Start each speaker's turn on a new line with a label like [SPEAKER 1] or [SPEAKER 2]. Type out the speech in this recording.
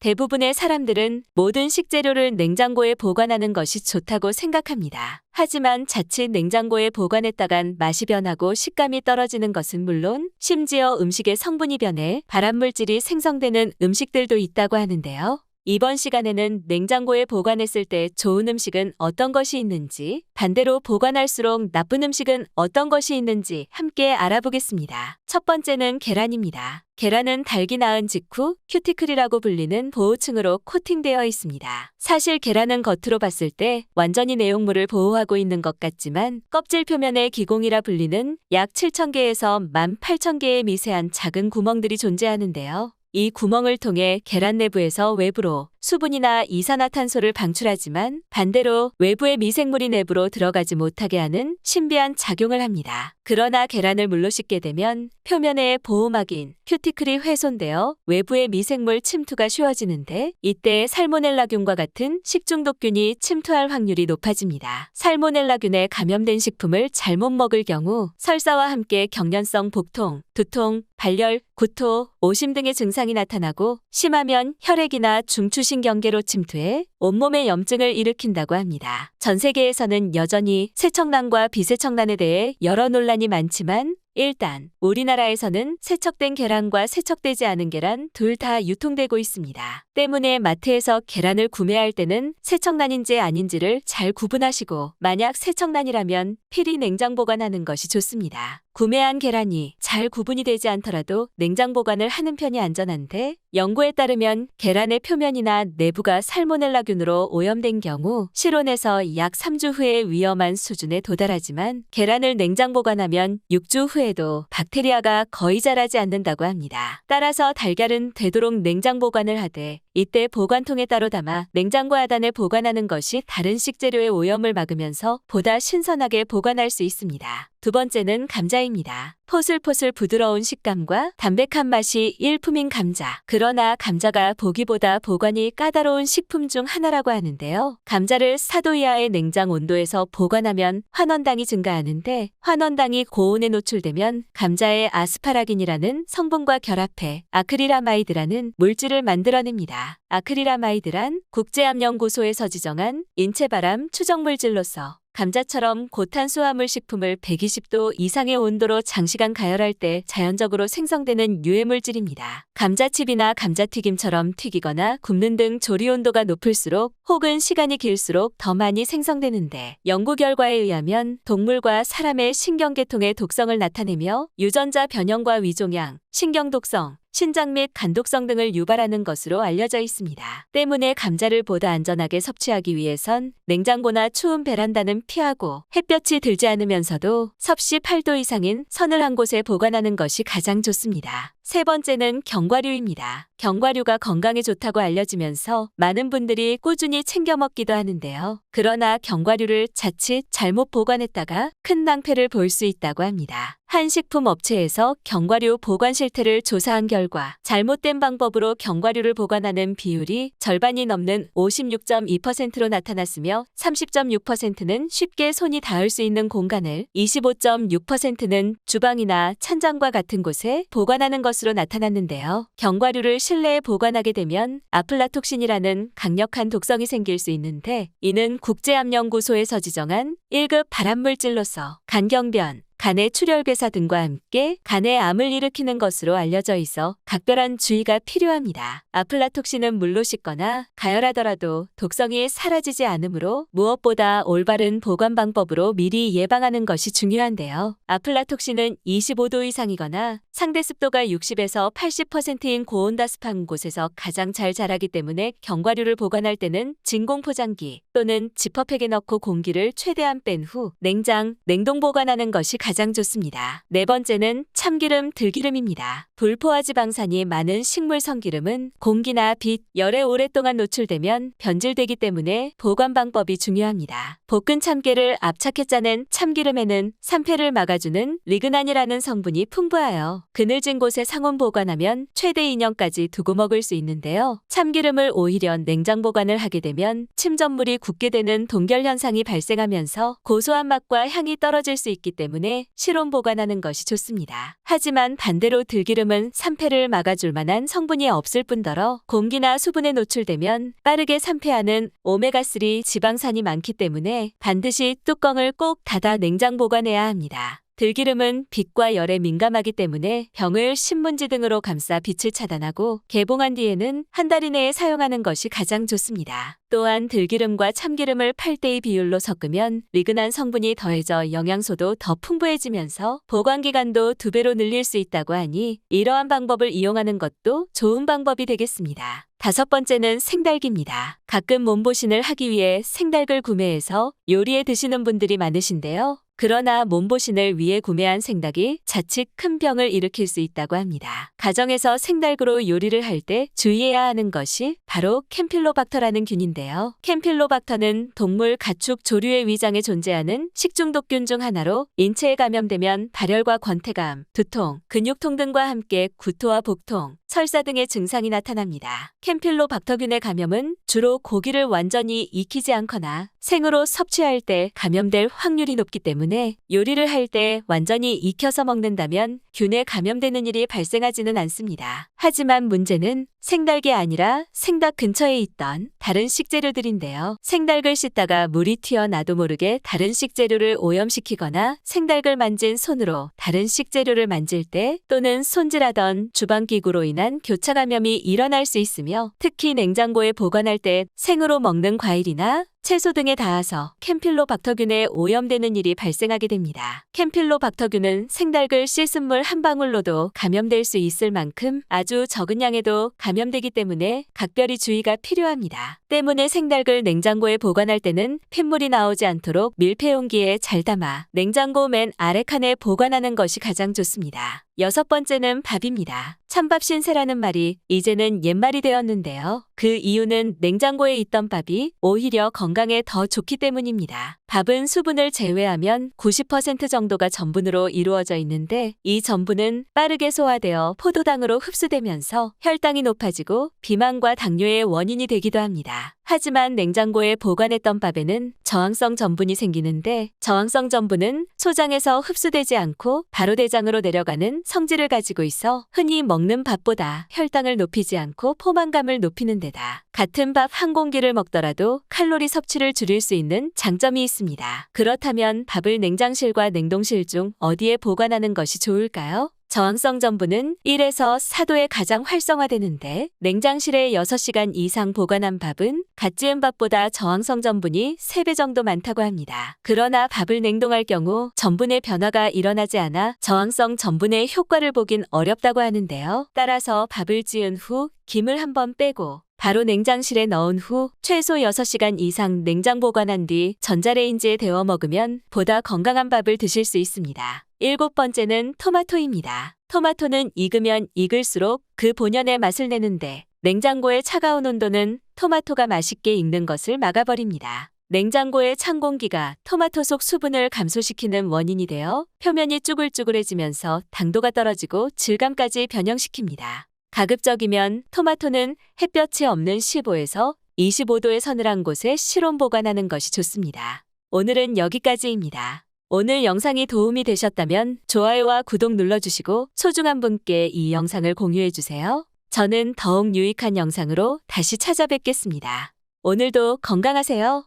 [SPEAKER 1] 대부분의 사람들은 모든 식재료를 냉장고에 보관하는 것이 좋다고 생각합니다. 하지만 자칫 냉장고에 보관했다간 맛이 변하고 식감이 떨어지는 것은 물론 심지어 음식의 성분이 변해 발암물질이 생성되는 음식들도 있다고 하는데요. 이번 시간에는 냉장고에 보관했을 때 좋은 음식은 어떤 것이 있는지, 반대로 보관할수록 나쁜 음식은 어떤 것이 있는지 함께 알아보겠습니다. 첫 번째는 계란입니다. 계란은 달기 낳은 직후 큐티클이라고 불리는 보호층으로 코팅되어 있습니다. 사실 계란은 겉으로 봤을 때 완전히 내용물을 보호하고 있는 것 같지만 껍질 표면에 기공이라 불리는 약 7,000개에서 18,000개의 미세한 작은 구멍들이 존재하는데요. 이 구멍을 통해 계란 내부에서 외부로 수분이나 이산화탄소를 방출하지만 반대로 외부의 미생물이 내부로 들어가지 못하게 하는 신비한 작용을 합니다. 그러나 계란을 물로 씻게 되면 표면의 보호막인 큐티클이 훼손되어 외부의 미생물 침투가 쉬워지는데 이때 살모넬라균과 같은 식중독균이 침투할 확률이 높아집니다. 살모넬라균에 감염된 식품을 잘못 먹을 경우 설사와 함께 경련성 복통, 두통, 발열, 구토, 오심 등의 증상이 나타나고 심하면 혈액이나 중추 신경계로 침투해 온몸에 염증을 일으킨다고 합니다. 전 세계에서는 여전히 세척란과 비세척란에 대해 여러 논란이 많지만 일단 우리나라에서는 세척된 계란과 세척되지 않은 계란 둘 다 유통되고 있습니다. 때문에 마트에서 계란을 구매할 때는 세척란인지 아닌지를 잘 구분하시고 만약 세척란이라면 필히 냉장 보관하는 것이 좋습니다. 구매한 계란이 잘 구분이 되지 않더라도 냉장 보관을 하는 편이 안전한데 연구에 따르면 계란의 표면이나 내부가 살모넬라균으로 오염된 경우 실온에서 약 3주 후에 위험한 수준에 도달하지만 계란을 냉장 보관하면 6주 후에 도 박테리아가 거의 자라지 않는다고 합니다. 따라서 달걀은 되도록 냉장 보관을 하되 이때 보관통에 따로 담아 냉장고 하단에 보관하는 것이 다른 식재료의 오염을 막으면서 보다 신선하게 보관할 수 있습니다. 두 번째는 감자입니다. 포슬포슬 부드러운 식감과 담백한 맛이 일품인 감자. 그러나 감자가 보기보다 보관이 까다로운 식품 중 하나라고 하는데요. 감자를 4도 이하의 냉장 온도에서 보관하면 환원당이 증가하는데 환원당이 고온에 노출되면 감자의 아스파라긴이라는 성분과 결합해 아크릴아마이드라는 물질을 만들어냅 니다. 아크릴아마이드란 국제암연구소에서 지정한 인체바람 추정물질로서 감자처럼 고탄수화물 식품을 120도 이상의 온도로 장시간 가열할 때 자연적으로 생성되는 유해물질입니다. 감자칩이나 감자튀김처럼 튀기거나 굽는 등 조리 온도가 높을수록 혹은 시간이 길수록 더 많이 생성되는데 연구 결과에 의하면 동물과 사람의 신경계통의 독성을 나타내며 유전자 변형과 위종양, 신경독성, 신장 및 간독성 등을 유발하는 것으로 알려져 있습니다. 때문에 감자를 보다 안전하게 섭취하기 위해선 냉장고나 추운 베란다는 피하고 햇볕이 들지 않으면서도 섭씨 8도 이상인 서늘한 곳에 보관하는 것이 가장 좋습니다. 세 번째는 견과류입니다. 견과류가 건강에 좋다고 알려지면서 많은 분들이 꾸준히 챙겨 먹기도 하는데요. 그러나 견과류를 자칫 잘못 보관했다가 큰 낭패를 볼 수 있다고 합니다. 한 식품 업체에서 견과류 보관 실태를 조사한 결과 잘못된 방법으로 견과류를 보관하는 비율이 절반이 넘는 56.2%로 나타났으며 30.6%는 쉽게 손이 닿을 수 있는 공간을 25.6%는 주방이나 찬장과 같은 곳에 보관하는 것으로 나타났는데요. 견과류를 실내에 보관하게 되면 아플라톡신이라는 강력한 독성이 생길 수 있는데 이는 국제암연구소에서 지정한 1급 발암물질로서 간경변, 간의 출혈괴사 등과 함께 간에 암을 일으키는 것으로 알려져 있어 각별한 주의가 필요합니다. 아플라톡신은 물로 씻거나 가열하더라도 독성이 사라지지 않으므로 무엇보다 올바른 보관 방법으로 미리 예방하는 것이 중요한데요. 아플라톡신은 25도 이상이거나 상대 습도가 60에서 80%인 고온다습한 곳에서 가장 잘 자라기 때문에 견과류를 보관할 때는 진공 포장기 또는 지퍼팩에 넣고 공기를 최대한 뺀 후 냉장, 냉동 보관하는 것이 가장 좋습니다. 네 번째는 참기름, 들기름입니다. 불포화 지방산이 많은 식물 성기름은 공기나 빛, 열에 오랫동안 노출되면 변질되기 때문에 보관 방법이 중요합니다. 볶은 참깨를 압착해 짜낸 참기름에는 산패를 막아주는 리그난이라는 성분이 풍부하여 그늘진 곳에 상온 보관하면 최대 2년까지 두고 먹을 수 있는데요. 참기름을 오히려 냉장 보관을 하게 되면 침전물이 굳게 되는 동결 현상이 발생하면서 고소한 맛과 향이 떨어질 수 있기 때문에 실온 보관하는 것이 좋습니다. 하지만 반대로 들기름은 산패를 막아줄 만한 성분이 없을 뿐더러 공기나 수분에 노출되면 빠르게 산패하는 오메가3 지방산이 많기 때문에 반드시 뚜껑을 꼭 닫아 냉장 보관해야 합니다. 들기름은 빛과 열에 민감하기 때문에 병을 신문지 등으로 감싸 빛을 차단하고 개봉한 뒤에는 한 달 이내에 사용하는 것이 가장 좋습니다. 또한 들기름과 참기름을 8대2 비율로 섞으면 리그난 성분이 더해져 영양소도 더 풍부해지면서 보관 기간도 두 배로 늘릴 수 있다고 하니 이러한 방법을 이용하는 것도 좋은 방법이 되겠습니다. 다섯 번째는 생달기입니다. 가끔 몸보신을 하기 위해 생달을 구매해서 요리에 드시는 분들이 많으신데요. 그러나 몸보신을 위해 구매한 생닭이 자칫 큰 병을 일으킬 수 있다고 합니다. 가정에서 생닭으로 요리를 할 때 주의해야 하는 것이 바로 캠필로박터라는 균인데요. 캠필로박터는 동물 가축 조류의 위장에 존재하는 식중독균 중 하나로 인체에 감염되면 발열과 권태감, 두통, 근육통 등과 함께 구토와 복통, 설사 등의 증상이 나타납니다. 캠필로박터균의 감염은 주로 고기를 완전히 익히지 않거나 생으로 섭취할 때 감염될 확률이 높기 때문에 요리를 할 때 완전히 익혀서 먹는다면 균에 감염되는 일이 발생하지는 않습니다. 하지만 문제는 생닭이 아니라 생닭 근처에 있던 다른 식재료들인데요. 생닭을 씻다가 물이 튀어 나도 모르게 다른 식재료를 오염시키거나 생닭을 만진 손으로 다른 식재료를 만질 때 또는 손질하던 주방기구로 인한 교차 감염이 일어날 수 있으며 특히 냉장고에 보관할 때 생으로 먹는 과일이나 채소 등에 닿아서 캠필로박터균에 오염되는 일이 발생하게 됩니다. 캠필로박터균은 생닭을 씻은 물 한 방울로도 감염될 수 있을 만큼 아주 적은 양에도 감염되기 때문에 각별히 주의가 필요합니다. 때문에 생닭을 냉장고에 보관할 때는 핏물이 나오지 않도록 밀폐 용기에 잘 담아 냉장고 맨 아래 칸에 보관하는 것이 가장 좋습니다. 여섯 번째는 밥입니다. 찬밥 신세라는 말이 이제는 옛말이 되었는데요. 그 이유는 냉장고에 있던 밥이 오히려 건강에 더 좋기 때문입니다. 밥은 수분을 제외하면 90% 정도가 전분으로 이루어져 있는데 이 전분은 빠르게 소화되어 포도당으로 흡수되면서 혈당이 높아지고 비만과 당뇨의 원인이 되기도 합니다. 하지만 냉장고에 보관했던 밥에는 저항성 전분이 생기는데 저항성 전분은 소장에서 흡수되지 않고 바로 대장으로 내려가는 성질을 가지고 있어 흔히 먹는 밥보다 혈당을 높이지 않고 포만감을 높이는 데다 같은 밥 한 공기를 먹더라도 칼로리 섭취를 줄일 수 있는 장점이 있습니다. 그렇다면 밥을 냉장실과 냉동실 중 어디에 보관하는 것이 좋을까요? 저항성 전분은 1에서 4도에 가장 활성화되는데 냉장실에 6시간 이상 보관한 밥은 갓 지은 밥보다 저항성 전분이 3배 정도 많다고 합니다. 그러나 밥을 냉동할 경우 전분의 변화가 일어나지 않아 저항성 전분의 효과를 보긴 어렵다고 하는데요. 따라서 밥을 지은 후 김을 한번 빼고 바로 냉장실에 넣은 후 최소 6시간 이상 냉장 보관한 뒤 전자레인지에 데워 먹으면 보다 건강한 밥을 드실 수 있습니다. 일곱 번째는 토마토입니다. 토마토는 익으면 익을수록 그 본연의 맛을 내는데 냉장고의 차가운 온도는 토마토가 맛있게 익는 것을 막아버립니다. 냉장고의 찬 공기가 토마토 속 수분을 감소시키는 원인이 되어 표면이 쭈글쭈글해지면서 당도가 떨어지고 질감까지 변형시킵니다. 가급적이면 토마토는 햇볕이 없는 15에서 25도의 서늘한 곳에 실온 보관하는 것이 좋습니다. 오늘은 여기까지입니다. 오늘 영상이 도움이 되셨다면 좋아요와 구독 눌러주시고 소중한 분께 이 영상을 공유해주세요. 저는 더욱 유익한 영상으로 다시 찾아뵙겠습니다. 오늘도 건강하세요.